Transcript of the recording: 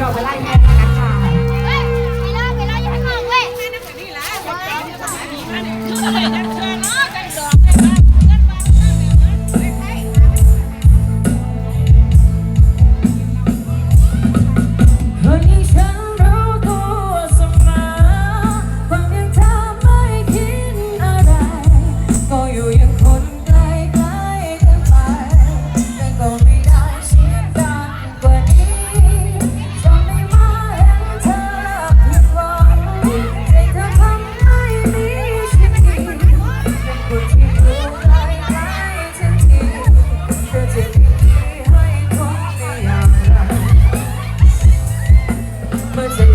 ยอกไปไล่แม่ด้วยนะคะเว้ยไปไล่ไปไล่อย่าข้างเว้ย แม่นั่งอยู่นี่แหละ But.